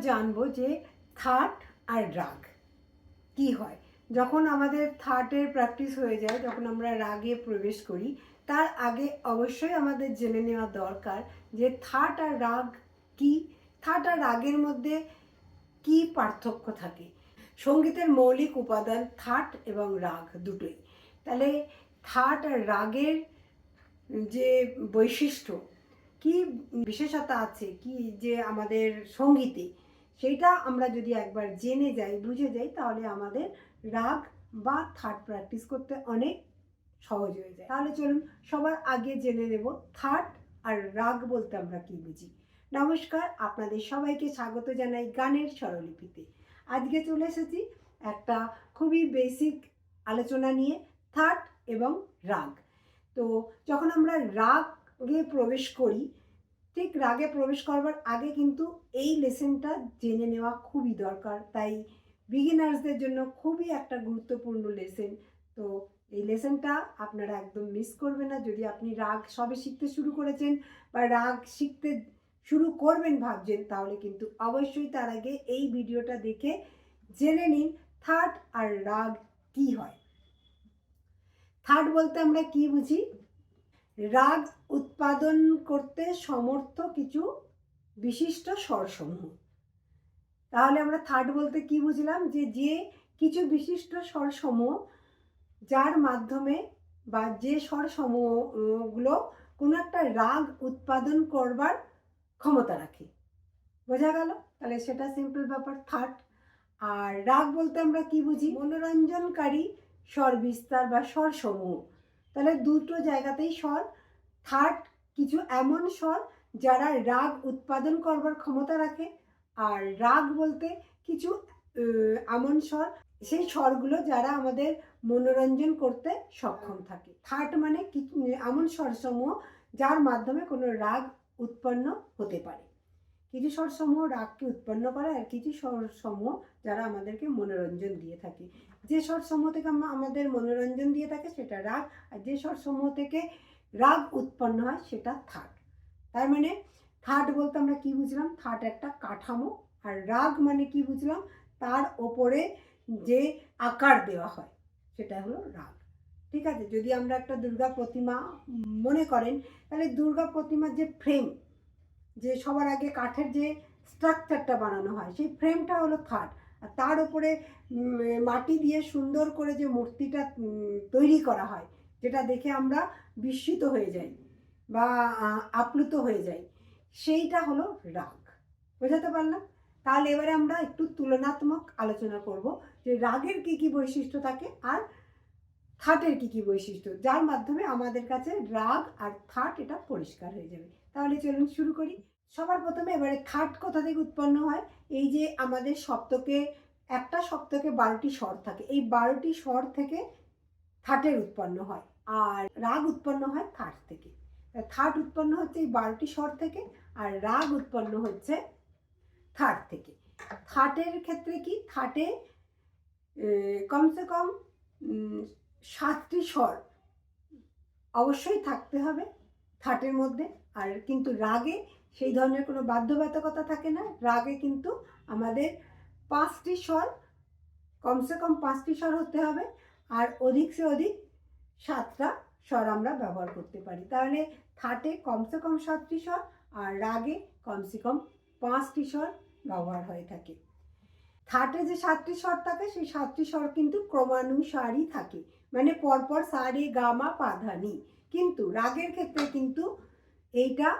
জানব যে থাট আর রাগ কি হয়। যখন আমাদের থার্টের প্র্যাকটিস হয়ে যায়, যখন আমরা রাগে প্রবেশ করি, তার আগে অবশ্যই আমাদের জেনে নেওয়া দরকার যে থাট আর রাগ কি। থাট আর রাগের মধ্যে কি পার্থক্য থাকে? সঙ্গীতের মৌলিক উপাদান থাট এবং রাগ দুটোই। তাহলে থাট আর রাগের যে বৈশিষ্ট্য, কি বিশেষতা আছে, কি যে আমাদের সঙ্গীতে সেইটা আমরা যদি একবার জেনে যাই, বুঝে যাই, তাহলে আমাদের রাগ বা থার্ড প্র্যাকটিস করতে অনেক সহজ হয়ে যায়। তাহলে চলুন সবার আগে জেনে নেব থার্ড আর রাগ বলতে আমরা কি বুঝি। নমস্কার, আপনাদের সবাইকে স্বাগত জানাই গানের স্বরলিপিতে। আজকে চলে এসেছি একটা খুবই বেসিক আলোচনা নিয়ে থার্ড এবং রাগ। তো যখন আমরা রাগে প্রবেশ করি ঠিক রাগে প্রবেশ করবার আগে কিন্তু এই লেসনটা জেনে নেওয়া খুবই দরকার। তাই বিগিনার্সদের জন্য খুবই একটা গুরুত্বপূর্ণ লেসন। তো এই লেসনটা আপনারা একদম মিস করবেন না। যদি আপনি রাগ সবে শিখতে শুরু করেছেন বা রাগ শিখতে শুরু করবেন ভাবছেন, তাহলে কিন্তু অবশ্যই তার আগে এই ভিডিওটা দেখে জেনে নিন থার্ড আর রাগ কি হয়। থার্ড বলতে আমরা কি বুঝি? রাগ উৎপাদন করতে সমর্থ কিছু বিশিষ্ট স্বরসমূহ। তাহলে আমরা থার্ড বলতে কি বুঝলাম? যে যে কিছু বিশিষ্ট স্বরসমূহ যার মাধ্যমে বা যে স্বরসমূহগুলো কোনো একটা রাগ উৎপাদন করবার ক্ষমতা রাখে। বোঝা গেল? তাহলে সেটা সিম্পল ব্যাপার থার্ড আর রাগ বলতে আমরা কি বুঝি? মনোরঞ্জনকারী স্বর বিস্তার বা স্বরসমূহ। তাহলে দুটো জায়গাতেই স্বর। থার্ড কিছু এমন স্বর যারা রাগ উৎপাদন করবার ক্ষমতা রাখে। আর রাগ বলতে কিছু এমন স্বর, সেই স্বরগুলো যারা আমাদের মনোরঞ্জন করতে সক্ষম থাকে। থার্ড মানে এমন স্বরসমূহ যার মাধ্যমে কোনো রাগ উৎপন্ন হতে পারে। কিছু স্বরসমূহ রাগকে উৎপন্ন করে আর কিছু স্বরসমূহ যারা আমাদেরকে মনোরঞ্জন দিয়ে থাকে। যে স্বরসমূহ থেকে আমা- আমাদের মনোরঞ্জন দিয়ে থাকে সেটা রাগ, আর যে স্বরসমূহ থেকে রাগ উৎপন্ন হয় সেটা থাট। তার মানে থাট বলতে আমরা কি বুঝলাম? থাট একটা কাঠামো, আর রাগ মানে কি বুঝলাম? তার ওপরে যে আকার দেওয়া হয়, সেটা হলো রাগ। ঠিক আছে? যদি আমরা একটা দুর্গা প্রতিমা মনে করেন, তাহলে দুর্গা প্রতিমার যে ফ্রেম যে সবার আগে কাঠের যে স্ট্রাকচারটা বানানো হয়, সেই ফ্রেমটা হলো থার্ড আর তার উপরে মাটি দিয়ে সুন্দর করে যে মূর্তিটা তৈরি করা হয়, যেটা দেখে আমরা বিস্মিত হয়ে যাই বা আপ্লুত হয়ে যাই, সেইটা হলো রাগ। বোঝাতে পারলাম? তাহলে এবারে আমরা একটু তুলনাত্মক আলোচনা করব যে রাগের কি কি বৈশিষ্ট্য থাকে আর থাটের কি কি বৈশিষ্ট্য? যার মাধ্যমে আমাদের কাছে রাগ আর থাট এটা পরিষ্কার হয়ে যাবে। তাহলে চলুন শুরু করি। সবার প্রথমে এবারে থাট কোথা থেকে উৎপন্ন হয়? এই যে আমাদের সপ্তকে একটা সপ্তকে বারোটি স্বর থাকে। এই বারোটি স্বর থেকে থাটের উৎপন্ন হয় আর রাগ উৎপন্ন হয় থাট থেকে। থাট উৎপন্ন হচ্ছে এই বারোটি স্বর থেকে আর রাগ উৎপন্ন হচ্ছে থাট থেকে। থাটের ক্ষেত্রে কি? থাটে কমসে কম সাতটি স্বর অবশ্যই থাকতে হবে থাটের মধ্যে। আর কিন্তু রাগে সেই ধরনের কোনো বাধ্যবাধকতা থাকে না। রাগে কিন্তু আমাদের পাঁচটি স্বর, কমসে কম পাঁচটি স্বর হতে হবে আর অধিক সে অধিক সাতটা স্বর আমরা ব্যবহার করতে পারি। তাহলে থাটে কমসে কম সাতটি স্বর আর রাগে কমসে কম পাঁচটি স্বর ব্যবহার হয়ে থাকে। থাটে যে সাতটি স্বর থাকে, সেই সাতটি স্বর কিন্তু ক্রমানুসারই থাকে। মানে পরপর সারে গামা পাধানি কিন্তু রাগের ক্ষেত্রে কিন্তু এইটা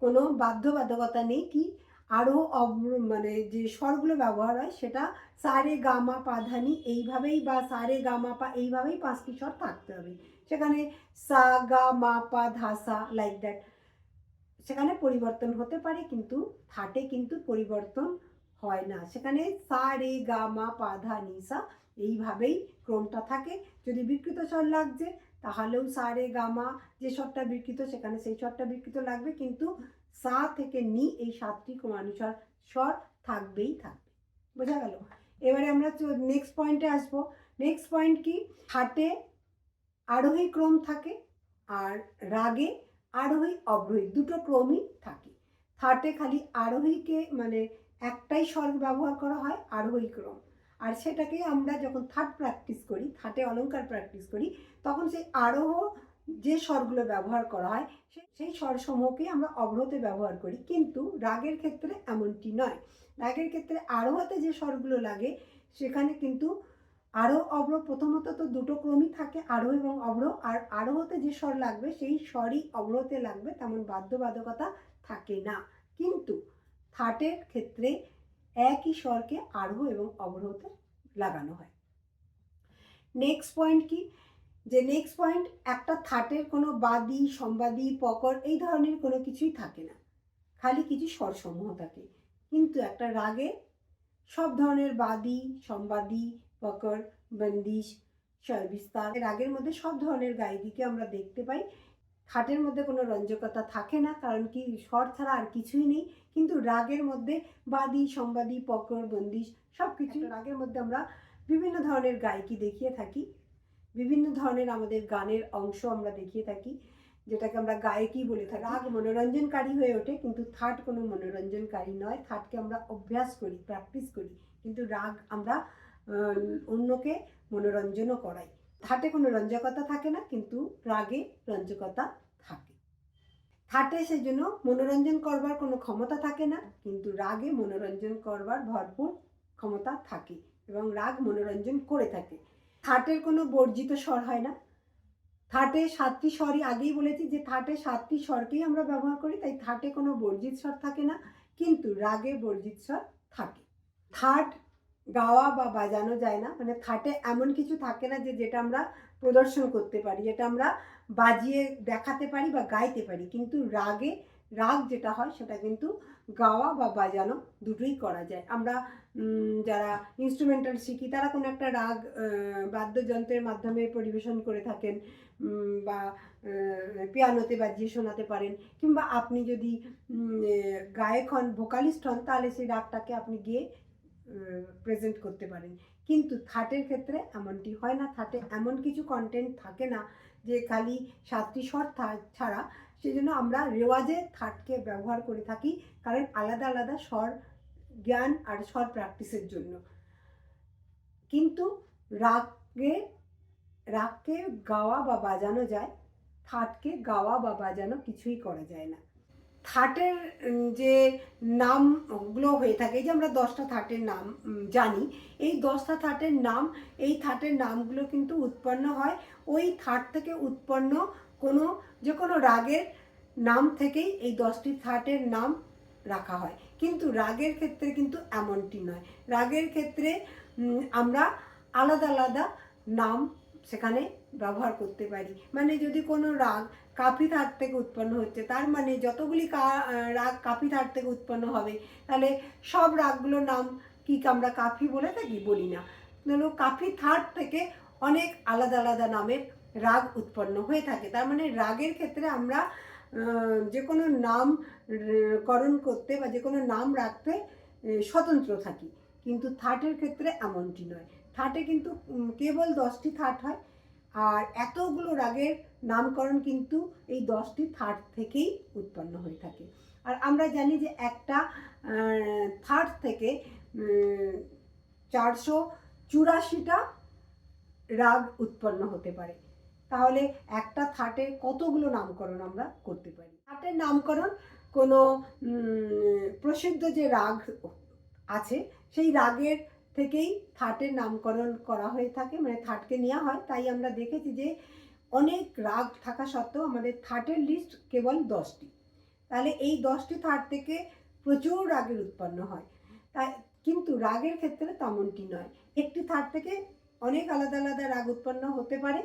কোনো বাধ্যবাধকতা নেই কি আরও অব- মানে যে স্বরগুলো ব্যবহার হয়, সেটা সারে গামা পাধানি এইভাবেই বা সারে গামা পা এইভাবেই পাঁচটি স্বর থাকতে হবে। সেখানে সা, গা, মা, পা ধাসা লাইক দ্যাট সেখানে পরিবর্তন হতে পারে কিন্তু থাটে কিন্তু পরিবর্তন হয় না। সেখানে সা, রে, গা, মা, পা, ধা, নি, সা এইভাবেই ক্রমটা থাকে। যদি বিকৃত স্বর লাগছে, তাহলেও সা, রে, গা, মা যে স্বরটা বিকৃত, সেখানে সেই স্বরটা বিকৃত লাগবে। কিন্তু সা থেকে নি এই সাতটি ক্রমানুসার স্বর থাকবেই থাকবে। বোঝা গেল? এবারে আমরা নেক্সট পয়েন্টে আসব। নেক্সট পয়েন্ট কি? হাটে আরোহী ক্রম থাকে আর রাগে আরোহী অবরোহী দুটো ক্রমই থাকে। থার্টে খালি আরোহীকে মানে একটাই স্বর ব্যবহার করা হয় আরোহী ক্রম। আর সেটাকে আমরা যখন থার্ড প্র্যাকটিস করি থার্ডে অলঙ্কার প্র্যাকটিস করি, তখন সেই আরোহ যে স্বরগুলো ব্যবহার করা হয় সেই স্বরসমূহকে আমরা অবরোধে ব্যবহার করি। কিন্তু রাগের ক্ষেত্রে এমনটি নয়। রাগের ক্ষেত্রে আরোহতে যে স্বরগুলো লাগে, সেখানে কিন্তু আরোহ অবরোহ প্রথমত তো দুটো ক্রমই থাকে, আরোহ এবং অবরোহ। আর আরোহতে যে স্বর লাগবে, সেই স্বরই অবরোহতে লাগবে, তেমন বাধ্যবাধকতা থাকে না। কিন্তু থার্ডের ক্ষেত্রে একই স্বরকে আরোহ এবং অবরোহতে লাগানো হয়। নেক্সট পয়েন্ট কি? যে নেক্সট পয়েন্ট একটা থার্টের কোনো বাদি, সম্বাদী, পকর এই ধরনের কোনো কিছুই থাকে না। খালি কিছু স্বরসমূহ থাকে। কিন্তু একটা রাগে সব ধরনের বাদি, সম্বাদী, পকর, বন্দিশ স্বরবিস্তার রাগের মধ্যে সব ধরনের গায়িকীকে আমরা দেখতে পাই। খাটের মধ্যে কোনো রঞ্জকতা থাকে না কারণ কি স্বর ছাড়া আর কিছুই নেই। কিন্তু রাগের মধ্যে বাদি সম্বাদী পকর বন্দিশ সব কিছু রাগের মধ্যে আমরা বিভিন্ন ধরনের গায়িকী দেখিয়ে থাকি। বিভিন্ন ধরনের আমাদের গানের অংশ আমরা দেখিয়ে থাকি যেটাকে আমরা গায়কী বলে থাকি। রাগ মনোরঞ্জনকারী হয়ে ওঠে কিন্তু থার্ড কোনো মনোরঞ্জনকারী নয়। থার্ডকে আমরা অভ্যাস করি প্র্যাকটিস করি। কিন্তু রাগ আমরা অন্যকে মনোরঞ্জনও করাই। থাটে কোনো রঞ্জকতা থাকে না, কিন্তু রাগে রঞ্জকতা থাকে। থাটে সেই জন্য মনোরঞ্জন করবার কোনো ক্ষমতা থাকে না, কিন্তু রাগে মনোরঞ্জন করবার ভরপুর ক্ষমতা থাকে এবং রাগ মনোরঞ্জন করে থাকে। থাটের কোনো বর্জিত স্বর হয় না। থাটে সাতটি স্বরই আগেই বলেছি যে থাটে সাতটি স্বরকেই আমরা ব্যবহার করি, তাই থাটে কোনো বর্জিত স্বর থাকে না, কিন্তু রাগে বর্জিত স্বর থাকে। থাট গাওয়া বা বাজানো যায় না। মানে থাটে এমন কিছু থাকে না যে, যেটা আমরা প্রদর্শন করতে পারি, যেটা আমরা বাজিয়ে দেখাতে পারি বা গাইতে পারি। কিন্তু রাগে, রাগ যেটা হয়, সেটা কিন্তু গাওয়া বা বাজানো দুটোই করা যায়। আমরা যারা ইনস্ট্রুমেন্টাল শিখি, তারা কোনো একটা রাগ বাদ্যযন্ত্রের মাধ্যমে পরিবেশন করে থাকেন বা পিয়ানোতে বাজিয়ে শোনাতে পারেন। কিংবা আপনি যদি গায়ক হন ভোকালিস্ট হন, তাহলে সেই রাগটাকে আপনি গিয়ে প্রেজেন্ট করতে পারেন। কিন্তু থাটের ক্ষেত্রে এমনটি হয় না। থাটে এমন কিছু কন্টেন্ট থাকে না যে খালি সাতটি থা- ছাড়া। সেজন্য আমরা রেওয়াজে থাটকে ব্যবহার করে থাকি। কারণ আলাদা আলাদা স্বর জ্ঞান আর স্বর প্র্যাকটিসের জন্য। কিন্তু রাগে, রাগকে গাওয়া বা বাজানো যায় থাটকে গাওয়া বা বাজানো কিছুই করা যায় না। থাটের যে নামগুলো হয়ে থাকে, এই যে আমরা দশটা থাটের নাম জানি, এই দশটা থাটের নাম, এই থাটের নামগুলো কিন্তু উৎপন্ন হয়। ওই থাট থেকে উৎপন্ন কোনো যে কোনো রাগের নাম থেকেই এই দশটি থাটের নাম রাখা হয়। কিন্তু রাগের ক্ষেত্রে কিন্তু এমনটি নয়। রাগের ক্ষেত্রে আমরা আলাদা আলাদা নাম সেখানে ব্যবহার করতে পারি। মানে যদি কোনো রাগ কাফি থাট থেকে উৎপন্ন হচ্ছে, তার মানে যতগুলি রাগ কাফি থাট থেকে উৎপন্ন হবে, তাহলে সব রাগগুলোর নাম কি আমরা কাফি বলে থাকি? বলি না। ধরো কাফি থাট থেকে অনেক আলাদা আলাদা নামের রাগ উৎপন্ন হয়ে থাকে। তার মানে রাগের ক্ষেত্রে আমরা যে কোনো নাম করণ করতে বা যে কোনো নাম রাখতে স্বতন্ত্র থাকি। কিন্তু থার্টের ক্ষেত্রে এমনটি নয়। থার্টে কিন্তু কেবল দশটি থার্ট হয়। আর এতগুলো রাগের নামকরণ কিন্তু এই দশটি থার্ড থেকেই উৎপন্ন হয়ে থাকে। আর আমরা জানি যে একটা থার্ড থেকে চারশো চুরাশিটা রাগ উৎপন্ন হতে পারে। তাহলে একটা থার্টে কতগুলো নামকরণ আমরা করতে পারি? থার্টের নামকরণ কোনো প্রসিদ্ধ যে রাগ আছে, সেই রাগের থেকেই থাটের নামকরণ করা হয়ে থাকে মানে থাটকে নেওয়া হয়। তাই আমরা দেখেছি যে অনেক রাগ থাকা সত্ত্বেও আমাদের থাটের লিস্ট কেবল দশটি। তাহলে এই দশটি থার্ট থেকে প্রচুর রাগের উৎপন্ন হয়। তাই কিন্তু রাগের ক্ষেত্রে তেমনটি নয়। একটি থার্ট থেকে অনেক আলাদা আলাদা রাগ উৎপন্ন হতে পারে।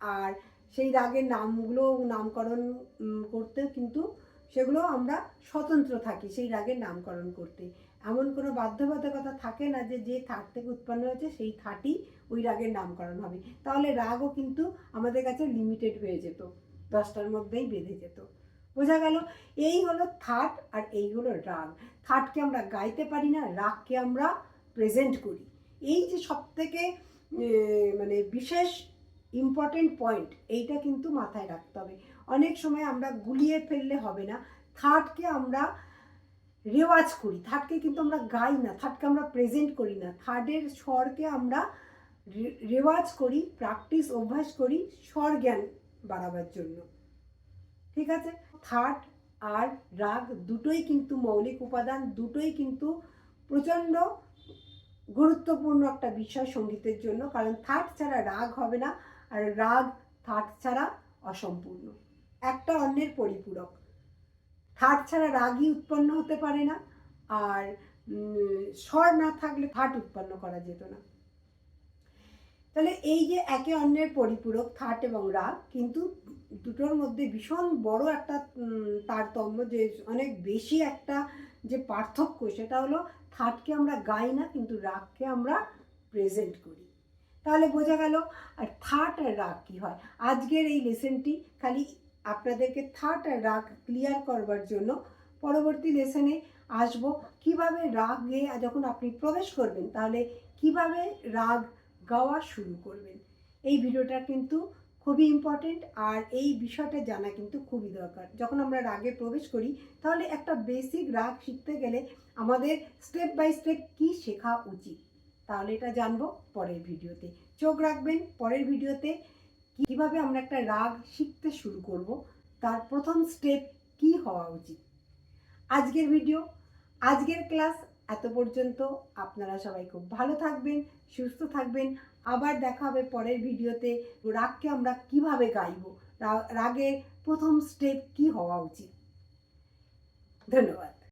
আর সেই রাগের নামগুলো নামকরণ উম, করতেও কিন্তু সেগুলো আমরা স্বতন্ত্র থাকি সেই রাগের নামকরণ করতে। এমন কোনো বাধ্যবাধকতা থাকে না যে যে থাট থেকে উৎপন্ন হয়েছে সেই থাটই ওই রাগের নামকরণ হবে। তাহলে রাগও কিন্তু আমাদের কাছে লিমিটেড হয়ে যেত, দশটার মধ্যেই বেঁধে যেত। বোঝা গেল, এই হলো থাট আর এই হলো রাগ। থাটকে আমরা গাইতে পারি না, রাগকে আমরা প্রেজেন্ট করি। এই যে সব থেকে মানে বিশেষ ইম্পর্টেন্ট পয়েন্ট এইটা কিন্তু মাথায় রাখতে হবে। অনেক সময় আমরা গুলিয়ে ফেললে হবে না। থার্ডকে আমরা রেওয়াজ করি থার্ডকে কিন্তু আমরা গাই না থার্ডকে আমরা প্রেজেন্ট করি না। থার্ডের স্বরকে আমরা রেওয়াজ করি প্র্যাকটিস অভ্যাস করি স্বর জ্ঞান বাড়াবার জন্য। ঠিক আছে? থার্ড আর রাগ দুটোই কিন্তু মৌলিক উপাদান, দুটোই কিন্তু প্রচণ্ড গুরুত্বপূর্ণ একটা বিষয় সঙ্গীতের জন্য। কারণ থার্ড ছাড়া রাগ হবে না। আর রাগ থার্ড ছাড়া অসম্পূর্ণ। একটা অন্যের পরিপূরক। থাট ছাড়া রাগই উৎপন্ন হতে পারে না, আর স্বর না থাকলে থাট উৎপন্ন করা যেত না। তাহলে এই যে একে অন্যের পরিপূরক থাট এবং রাগ, কিন্তু দুটোর মধ্যে ভীষণ বড় একটা তারতম্য, যে অনেক বেশি একটা যে পার্থক্য, সেটা হলো থাটকে আমরা গাই না, কিন্তু রাগকে আমরা প্রেজেন্ট করি। তাহলে বোঝা গেল, আর থার্ড আর রাগ কী হয়? আজকের এই লেসনটি খালি আপনাদেরকে থার্ড আর রাগ ক্লিয়ার করবার জন্য পরবর্তী লেসনে আসব। কীভাবে রাগে যখন আপনি প্রবেশ করবেন, তাহলে কীভাবে রাগ গাওয়া শুরু করবেন? এই ভিডিওটা কিন্তু খুবই ইম্পর্টেন্ট আর এই বিষয়টা জানা কিন্তু খুবই দরকার। যখন আমরা রাগে প্রবেশ করি, তাহলে একটা বেসিক রাগ শিখতে গেলে আমাদের স্টেপ বাই স্টেপ কী শেখা উচিত? তাহলে এটা জানব পরের ভিডিওতে। চোখ রাখবেন, পরের ভিডিওতে কীভাবে আমরা একটা রাগ শিখতে শুরু করব, তার প্রথম স্টেপ কি হওয়া উচিত। আজকের ভিডিও আজকের ক্লাস এত পর্যন্ত আপনারা সবাই খুব ভালো থাকবেন, সুস্থ থাকবেন। আবার দেখা হবে পরের ভিডিওতে রাগকে আমরা কীভাবে গাইব রাগের প্রথম স্টেপ কি হওয়া উচিত। ধন্যবাদ।